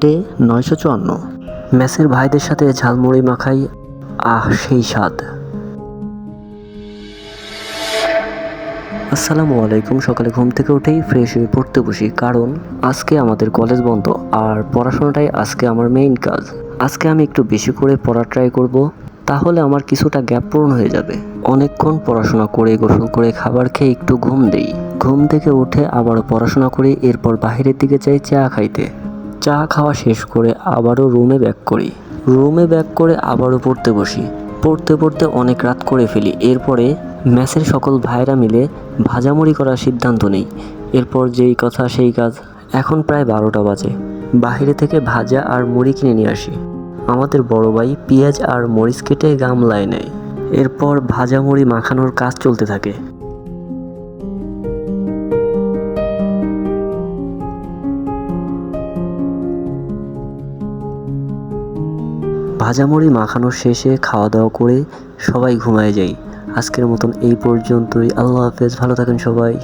Day নয়শো চুয়ান্ন। মেসের ভাইদের সাথে ঝালমুড়ি মাখাই, আহ, সেই স্বাদ। আসসালামু আলাইকুম, সকালে ঘুম থেকে উঠেই ফ্রেশ হয়ে পড়তে বসি, কারণ আজকে আমাদের কলেজ বন্ধ, আর পড়াশোনাটাই আজকে আমার মেইন কাজ। আজকে আমি একটু বেশি করে পড়া ট্রাই করব, তাহলে আমার কিছুটা গ্যাপ পূরণ হয়ে যাবে। অনেকক্ষণ পড়াশোনা করে, গোসল করে, খাবার খেয়ে একটু ঘুম দেই। ঘুম থেকে উঠে আবারও পড়াশোনা করে, এরপর বাইরের দিকে যাই চা খাইতে। চা খাওয়া শেষ করে আবারও রুমে ব্যাক করি। রুমে ব্যাক করে আবারও পড়তে বসি। পড়তে পড়তে অনেক রাত করে ফেলি। এরপরে ম্যাচের সকল ভাইরা মিলে ভাজামুড়ি করার সিদ্ধান্ত নেই। এরপর যেই কথা সেই কাজ। এখন প্রায় বারোটা বাজে। বাইরে থেকে ভাজা আর মুড়ি কিনে নিয়ে আসি। আমাদের বড় ভাই পেঁয়াজ আর মরিচ কেটে গামলায় নেয়। এরপর ভাজা মুড়ি মাখানোর কাজ চলতে থাকে। ভাজামুড়ি মাখানো শেষে খাওয়া দাওয়া করে সবাই ঘুমায় যাই। আজকের মতন এই পর্যন্তই। আল্লাহ হাফেজ। ভালো থাকেন সবাই।